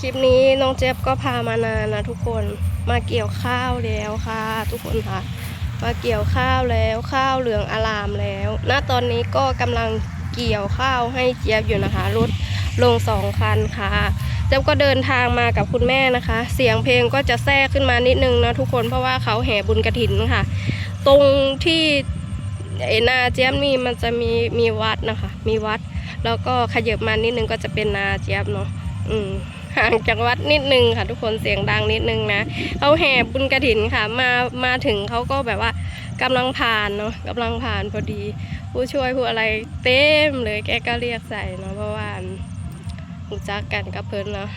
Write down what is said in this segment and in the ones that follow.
คลิปนี้น้องเจี๊ยบก็พามานานนะทุกคนมาเกี่ยวข้าวแล้วค่ะ ทุกคนค่ะ มาเกี่ยวข้าวแล้วข้าวเหลืองอลามแล้วณตอนนี้ก็กำลังเกี่ยวข้าวให้เจี๊ยบอยู่นะคะรถลงสองคันค่ะเจ๊บก็เดินทางมากับคุณแม่นะคะ เสียงเพลงก็จะแทรกขึ้นมานิดนึงนะทุกคนเพราะว่าเขาแห่บุญกระถินค่ะ ตรงที่ไอ้นาเจี๊ยบนี่มันจะมีมีวัดนะคะ มีวัด แล้วก็ขยับมานิดนึงก็จะเป็นนาเจี๊ยบเนาะอืม ห่างจากวัดนิดนึงค่ะ ทุกคนเสียงดังนิดนึงนะเขาแห่บุญกระถินค่ะ มามาถึงเขาก็แบบว่ากำลังผ่านเนาะกำลังผ่านพอดี ผู้ช่วยผู้อะไรเต็มเลยแกก็เรียกใส่เนาะเพราะว่ารู้จักกันกับเพิ่นเนาะ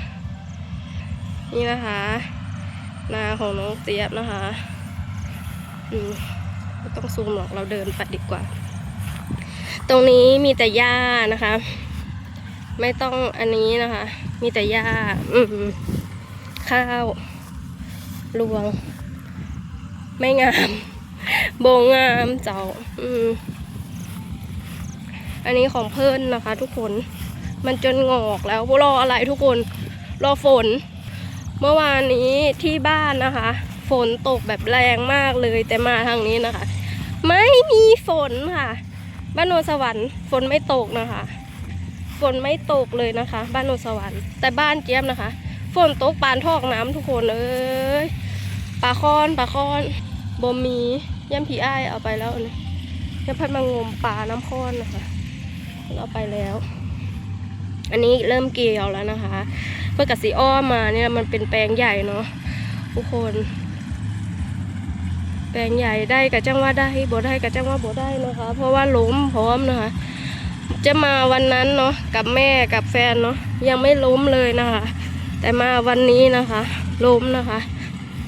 นี่นะคะนาของน้องเจี๊ยบนะคะอืมไม่ต้องซูมหรอกเราเดินไปดีกว่า ตรงนี้มีแต่หญ้านะคะ ไม่ต้องอันนี้นะคะ มีแต่หญ้าอืมข้าวรวง ไม่งามโบงามเจ้า อืมอันนี้ของเพิ่นนะคะ ทุกคน มันจนงอกแล้วรออะไรทุกคน รอฝน เมื่อวานนี้ที่บ้านนะคะ ฝนตกแบบแรงมากเลยแต่มาทางนี้นะคะ ไม่มีฝนค่ะ บ้านโนนสวรรค์ฝนไม่ตกนะคะ ฝนไม่ตกเลยนะคะ บ้านโนนสวรรค์แต่บ้านเจี๊ยบนะคะ ฝนตกปานทอกน้ำทุกคนเอ้ยปลาคอนปลาคอนบ่มีย่ำผีอ้ายเอาไปแล้วเนี่ยย่ำพัดมางมปลาน้ำค้อนนะคะเอาไปแล้ว อันนี้เริ่มเกี่ยวแล้วนะคะ เพื่อกสีอ้อมมาเนี่ยมันเป็นแปลงใหญ่เนาะทุกคน แปลงใหญ่ได้กับจังว่าได้บ่ได้กับจังว่าบ่ได้นะคะ เพราะว่าล้มพร้อมนะคะ จะมาวันนั้นเนาะกับแม่กับแฟนเนาะยังไม่ล้มเลยนะคะ แต่มาวันนี้นะคะ ล้มนะคะ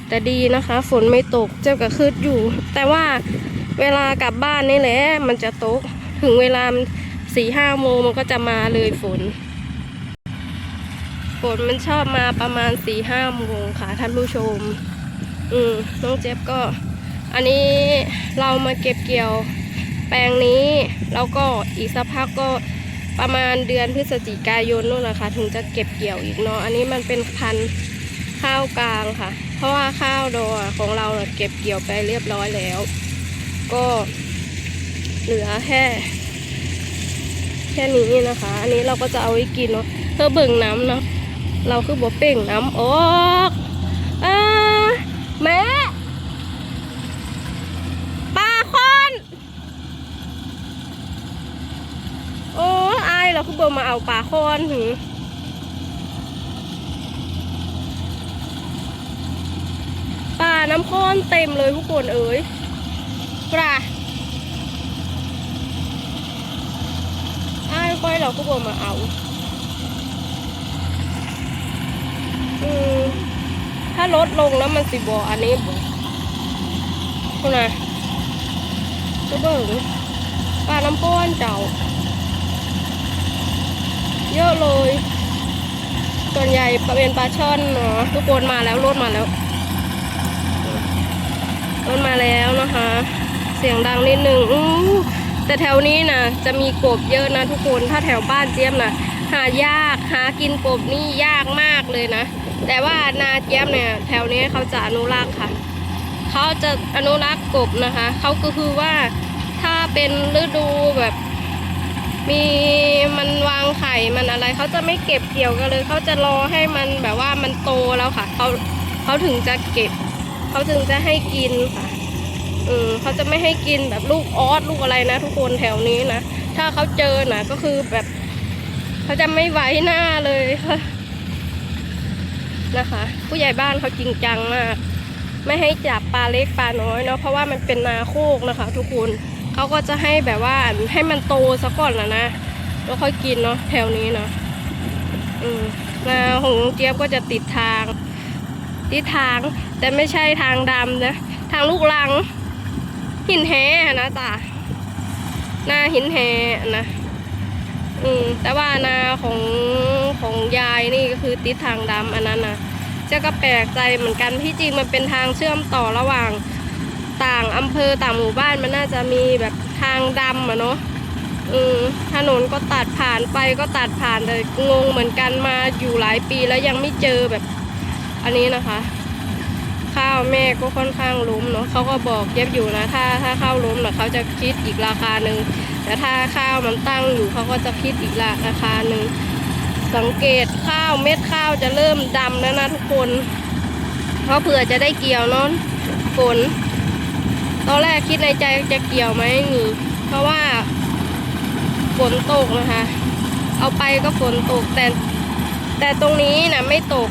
แต่ดีนะคะ ฝนไม่ตกเจ้าก็คืดอยู่ แต่ว่าเวลากลับบ้านนี่แหละมันจะตก ถึงเวลาสี่ห้าโมงมันก็จะมาเลยฝน ฝนมันชอบมาประมาณสี่ห้าโมงค่ะท่านผู้ชม อืมน้องเจ็บก็ อันนี้เรามาเก็บเกี่ยว แปลงนี้แล้วก็อีกสักพักก็ประมาณเดือนพฤศจิกายนนู่นนะคะ ถึงจะเก็บเกี่ยวอีกเนาะอันนี้มันเป็นพันธุ์ข้าวกลางค่ะ เพราะว่าข้าวดอของเราเก็บเกี่ยวไปเรียบร้อยแล้ว ก็เหลือแค่แค่นี้นะคะ อันนี้เราก็จะเอาไว้กินเนาะเพื่อเบิ่งน้ำเนาะเราคือบัวเป่งน้ำออกอ่าแม่ ปลาคอนโอ้อายเราคือเบอมาเอาปลาคอนหือปลาน้ำคอนเต็มเลยทุกคนเอ๋ยปลาอายค่อยเราคือบอมาเอาอืมถ้าลดลงแล้วมันสิบออันนี้บ่คุณนะก็เบิ่งปลาน้ำก้อนเจ้า เยอะเลย ส่วนใหญ่เป็นปลาช่อนเนาะทุกคนมาแล้วรถมาแล้วรถมาแล้วนะคะ เสียงดังนิดนึงอู้แต่แถวนี้นะจะมีกบเยอะนะทุกคนถ้าแถวบ้านเจี๊ยบนะหายากหากินกบนี่ยากมากเลยนะ แต่ว่านาเจี๊ยบเนี่ย แถวนี้เขาจะอนุรักษ์ค่ะเขาจะอนุรักษ์กบนะคะ เขาก็คือว่าถ้าเป็นฤดูแบบ มีมันวางไข่มันอะไรเขาจะไม่เก็บเกี่ยวกันเลยเขาจะรอให้มันแบบว่ามันโตแล้วค่ะเขาเขาถึงจะเก็บเขาถึงจะให้กินค่ะอืมเขาจะไม่ให้กินแบบลูกออสลูกอะไรนะ ทุกคนแถวนี้นะถ้าเขาเจอนะก็คือแบบเขาจะไม่ไว้หน้าเลยค่ะนะคะ ผู้ใหญ่บ้านเขาจริงจังมาก ไม่ให้จับปลาเล็กปลาน้อยเนาะเพราะว่ามันเป็นนาโคกนะคะ ทุกคน เขาก็จะให้แบบว่าให้มันโตซะก่อนแล้วนะแล้วค่อยกินเนาะแถวนี้เนาะอืมนาของเจี๊ยบก็จะติดทางติดทาง แต่ไม่ใช่ทางดำนะทางลูกลัง หินแห่นะจ้ะหน้าหินแห่นะอืมแต่ว่านาของของยายนี่ก็คือติดทางดำอันนั้นนะเจ้าก็แปลกใจเหมือนกันที่จริงมันเป็นทางเชื่อมต่อระหว่าง อำเภอต่างหมู่บ้านมันน่าจะมีแบบทางดำอะเนาะเออถนนก็ตัดผ่านไปก็ตัดผ่านเลยงงเหมือนกันมาอยู่หลายปีแล้วยังไม่เจอแบบอันนี้นะคะ ข้าวแม่ก็ค่อนข้างล้มเนาะเขาก็บอกเย็บอยู่นะ ถ้าถ้าข้าวล้มเนะเขาจะคิดอีกราคาหนึ่งแต่ถ้าข้าวมันตั้งอยู่เขาก็จะคิดอีกราคาหนึ่งสังเกตข้าวเม็ดข้าวจะเริ่มดำแล้วนะทุกคนเพราะเผื่อจะได้เกี่ยวเนาะฝน ตอนแรกคิดในใจจะเกี่ยวไหมนี่เพราะว่าฝนตกนะคะ เอาไปก็ฝนตกแต่ แต่ตรงนี้นะไม่ตก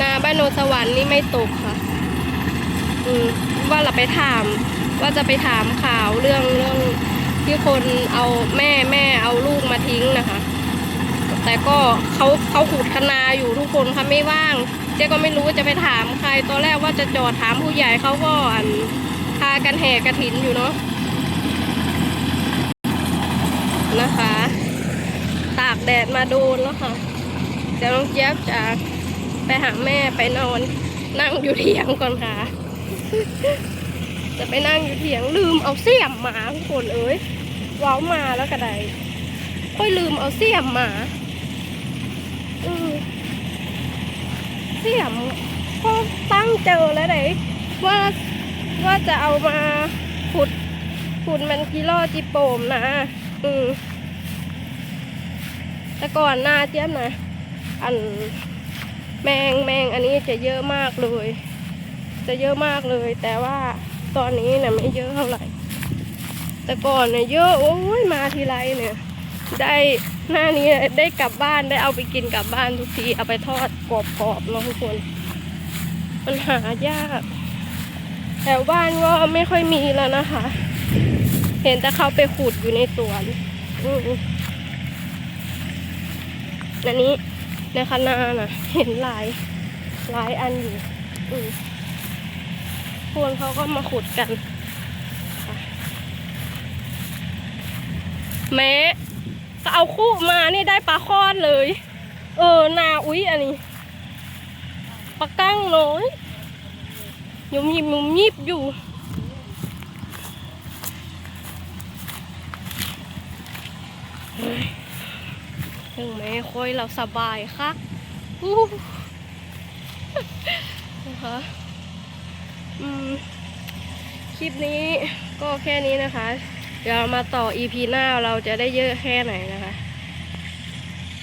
นาบ้านโนนสวรรค์นี่ไม่ตกค่ะ อืมว่าเราไปถาม ว่าจะไปถามข่าวเรื่องเรื่องที่คนเอาแม่แม่เอาลูกมาทิ้งนะคะ แต่ก็เขาเขาขุดคนาอยู่ทุกคนค่ะไม่ว่าง เจ๊ก็ไม่รู้จะไปถามใครตอนแรกว่าจะจอดถามผู้ใหญ่เขาก็อันพากันแห่กระถินอยู่เนาะนะคะ ตากแดดมาโดนแล้วค่ะเดี๋ยวน้องเจี๊ยบจะไปหาแม่ไปนอนนั่งอยู่เถียงก่อนค่ะ จะไปนั่งอยู่เถียงลืมเอาเสียมหมาทุกคนเอ้ยว้าวมาแล้วก็ไดค่อยลืมเอาเสียมหมาอือ เสียมก็ตั้งเจอแล้วไหนว่าว่าจะเอามาขุดขุดมันกิโลจิโปมนะอืมแต่ก่อนหน้าเจี๊ยบนะอันแมงแมงอันนี้จะเยอะมากเลย จะเยอะมากเลย แต่ว่าตอนนี้เนี่ยไม่เยอะเท่าไหร่ แต่ก่อนเนี่ยเยอะโอ้ยมาทีไรเนี่ย ได้ หน้านี้ได้กลับบ้านได้เอาไปกินกลับบ้านทุกที เอาไปทอดกรอบๆเนาะทุกคน มันหายากแถวบ้านก็ไม่ค่อยมีแล้วนะคะ เห็นแต่เขาไปขุดอยู่ในสวนอันนี้ในคณะน่ะ เห็นหลายหลายอันอยู่อือคนเขาก็มาขุดกันแม้ ก็เอาคู่มานี่ได้ปลาคอดเลย เออนาอุ้ยอันนี้ปลากั้งน้อยยุมยิบยุมยิบอยู่ถึงแม้ค่อยเราสบายค่ะอู้นะคะอืม คลิปนี้ก็แค่นี้นะคะ เดี๋ยวมาต่อ EP หน้าเราจะได้เยอะแค่ไหนนะคะ